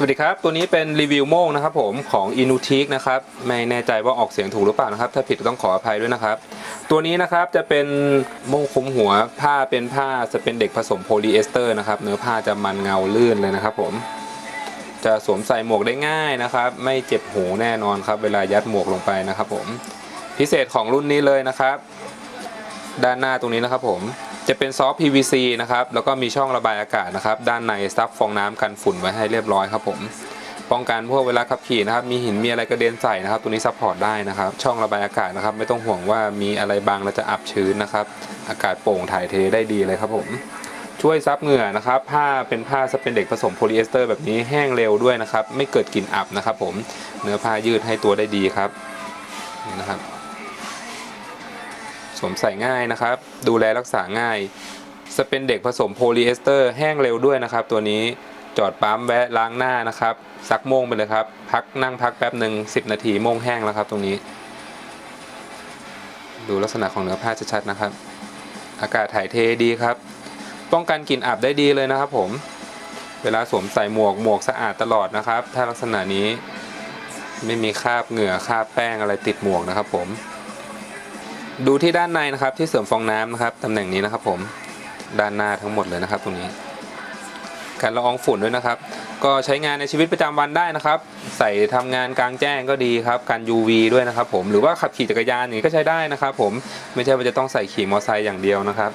สวัสดีครับ ตัวนี้เป็นรีวิวโม่งนะครับผมของ i n u t i c นะครับ ไม่แน่ใจว่าออกเสียงถูกหรือเปล่านะครับ ถ้าผิดต้องขออภัยด้วยนะครับ ตัวนี้นะครับจะเป็นโม่งคุมหัวผ้าเป็นผ้าจะเป็นเด็กผสมโพลีเอสเตอร์นะครับ เนื้อผ้าจะมันเงาลื่นเลยนะครับผม จะสวมใส่หมวกได้ง่ายนะครับ ไม่เจ็บหูแน่นอนครับ เวลายัดหมวกลงไปนะครับผม พิเศษของรุ่นนี้เลยนะครับ ด้านหน้าตรงนี้นะครับผม จะเป็นซอฟต์ PVC นะครับ แล้วก็มีช่องระบายอากาศนะครับ ด้านในซับฟองน้ำกันฝุ่นไว้ให้เรียบร้อยครับผม ป้องกันพวกเวลาขับขี่นะครับ มีหินมีอะไรกระเด็นใส่นะครับ ตัวนี้ซัพพอร์ตได้นะครับ ช่องระบายอากาศนะครับ ไม่ต้องห่วงว่ามีอะไรบางแล้วจะอับชื้นนะครับ อากาศโปร่งถ่ายเทได้ดีเลยครับผม ช่วยซับเหงื่อนะครับ ผ้าเป็นผ้าสเปนเด็กผสมโพลีเอสเตอร์แบบนี้แห้งเร็วด้วยนะครับ ไม่เกิดกลิ่นอับนะครับ ผม เนื้อผ้ายืดให้ตัวได้ดีครับ นะครับ สวมใส่ง่ายนะครับ ดูแลรักษาง่ายสเป็นเด็กผสมโพลีเอสเตอร์แห้งเร็วด้วยนะครับ ตัวนี้จอดปั๊มแวะล้างหน้านะครับซักโม่งไปเลยครับ พักนั่งพักแป๊บหนึ่ง10 นาทีโม่งแห้งแล้วครับ ตรงนี้ ดูลักษณะของเนื้อผ้าชัดๆนะครับ อากาศถ่ายเทดีครับ ป้องกันกลิ่นอับได้ดีเลยนะครับ ผม เวลาสวมใส่หมวกหมวกสะอาดตลอดนะครับ ถ้าลักษณะนี้ไม่มีคราบเหงื่อคราบแป้งอะไรติดหมวกนะครับ ผม ดูที่ด้านในนะครับที่เสริมฟองน้ำนะครับตำแหน่งนี้นะครับ ผมด้านหน้าทั้งหมดเลยนะครับ ตรงนี้การละอองฝุ่นด้วยนะครับ ก็ใช้งานในชีวิตประจำวันได้นะครับ ใส่ทำงานกลางแจ้งก็ดีครับการ UV ด้วยนะครับ ผมหรือว่าขับขี่จักรยานอย่างนี้ก็ใช้ได้นะครับ ผมไม่ใช่ว่าจะต้องใส่ขี่มอเตอร์ไซค์อย่างเดียวนะครับ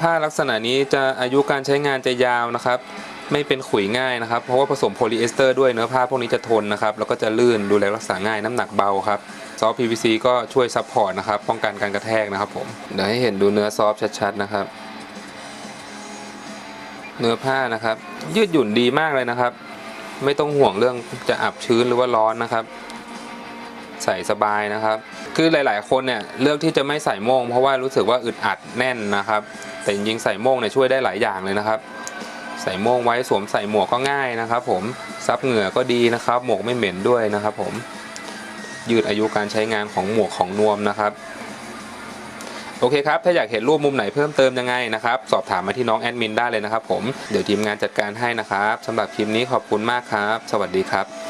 ผ้าลักษณะนี้จะอายุการใช้งานจะยาวนะครับ ไม่เป็นขุยง่ายนะครับ เพราะว่าผสมโพลีเอสเตอร์ด้วยเนื้อผ้าพวกนี้จะทนนะครับ แล้วก็จะลื่นดูแลรักษาง่ายน้ำหนักเบาครับ อฟต์ PVC ก็ช่วยซัพพอร์ตนะครับ ป้องกันการกระแทกนะครับผมเดี๋ยวให้เห็นดูเนื้อซอฟต์ชัดๆนะครับ เนื้อผ้านะครับ ยืดหยุ่นดีมากเลยนะครับ ไม่ต้องห่วงเรื่องจะอับชื้นหรือว่าร้อนนะครับใส่สบายนะครับ คือหลาย ๆ คนเนี่ยเลือกที่จะไม่ใส่โม่งเพราะว่ารู้สึกว่าอึดอัดแน่นนะครับ แต่จริงๆใส่โม่งเนี่ยช่วยได้หลายอย่างเลยนะครับ ใส่โม่งไว้สวมใส่หมวกก็ง่ายนะครับ ผมซับเหงื่อก็ดีนะครับ หมวกไม่เหม็นด้วยนะครับ ผม ยืดอายุการใช้งานของหมวกของนวมนะครับโอเคครับ ถ้าอยากเห็นรูปมุมไหนเพิ่มเติมยังไงนะครับ สอบถามมาที่น้องแอดมินได้เลยนะครับผม เดี๋ยวทีมงานจัดการให้นะครับสำหรับคลิปนี้ขอบคุณมากครับ สวัสดีครับ